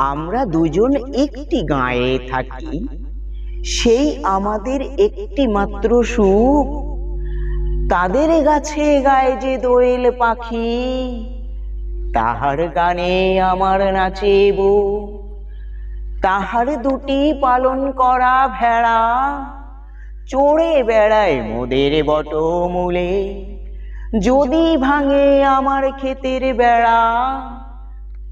আমরা দুজন একটি গাঁয়ে থাকি, সেই আমাদের একটি মাত্র সুখ। তাদের গাছে গায়ে যে দোয়েল পাখি, তাহার গানে আমার নাচেব। তাহার দুটি পালন করা ভেড়া, চড়ে বেড়ায় মোদের বটমূলে। যদি ভাঙে আমার ক্ষেতের বেড়া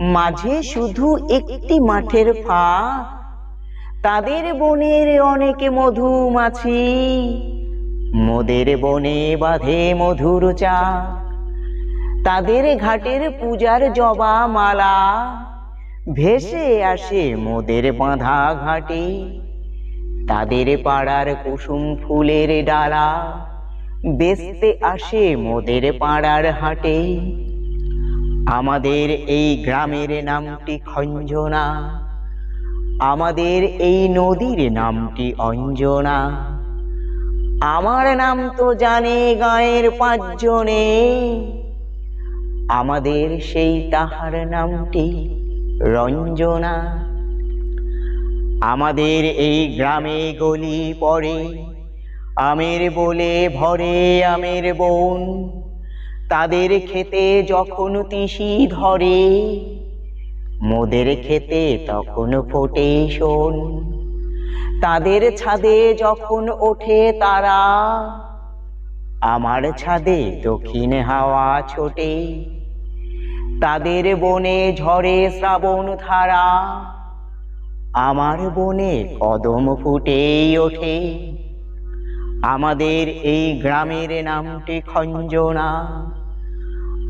মাঝে শুধু একটি মাঠের ফাঁক তাদের বনের অনেকে মধুমাছি মোদের বনে বাঁধে মধুর চা তাদের ঘাটের পূজার জবা মালা। ভেসে আসে মোদের বাঁধা ঘাটে। তাদের পাড়ার কুসুম ফুলের ডালা। বেচতে আসে মোদের পাড়ার হাটে। আমাদের এই গ্রামের নামটি খঞ্জনা। আমাদের এই নদীর নামটি অঞ্জনা। আমার নাম তো জানে গায়ের পাঁচজনে। আমাদের সেই তাহার নামটি রঞ্জনা। আমাদের এই গ্রামে গলি পড়ে। আমের বলে ভরে আমের বন। তাদের খেতে যখন তিসি ধরে, মোদের খেতে তখন ফোটে শোন তাদের ছাদে যখন ওঠে তারা, আমার ছাদে দক্ষিণ হাওয়া ছোটে। তাদের বনে ঝরে শ্রাবণ ধারা, আমার বনে কদম ফুটেই ওঠে। আমাদের এই গ্রামের নামটি খঞ্জনা।